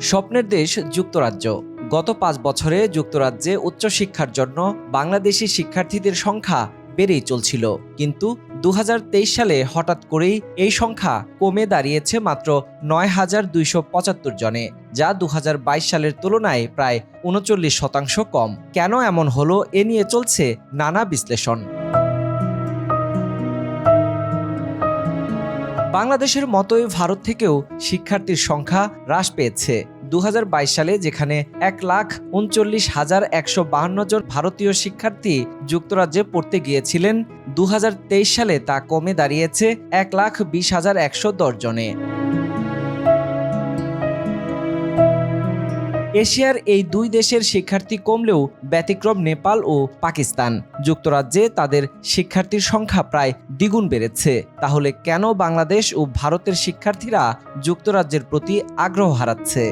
স্বপ্নের দেশ যুক্তরাজ্য। গত পাঁচ বছরে যুক্তরাজ্যে উচ্চশিক্ষার জন্য বাংলাদেশি শিক্ষার্থীদের সংখ্যা বেড়েই চলছিল। কিন্তু দু হাজার তেইশ সালে হঠাৎ করেই এই সংখ্যা কমে দাঁড়িয়েছে মাত্র নয় হাজার দুইশো পঁচাত্তর জনে, যা দু হাজার বাইশ সালের তুলনায় প্রায় উনচল্লিশ শতাংশ কম। কেন এমন হলো এ নিয়ে চলছে নানা বিশ্লেষণ। বাংলাদেশের মতোই ভারত থেকেও শিক্ষার্থীর সংখ্যা হ্রাস পেয়েছে। দু হাজার বাইশ সালে যেখানে এক লাখ উনচল্লিশ হাজার একশো বাহান্ন জন ভারতীয় শিক্ষার্থী যুক্তরাজ্যে পড়তে গিয়েছিলেন দু হাজার তেইশ সালে তা কমে দাঁড়িয়েছে এক লাখ বিশ হাজার একশো দশ জনে। এশিয়ার এই দুই দেশের শিক্ষার্থী কমলেও ব্যতিক্রম নেপাল ও পাকিস্তান। যুক্তরাজ্যে তাদের শিক্ষার্থীর সংখ্যা প্রায় দ্বিগুণ বেড়েছে। তাহলে কেন বাংলাদেশ ও ভারতের শিক্ষার্থীরা যুক্তরাজ্যের প্রতি আগ্রহ হারাচ্ছে?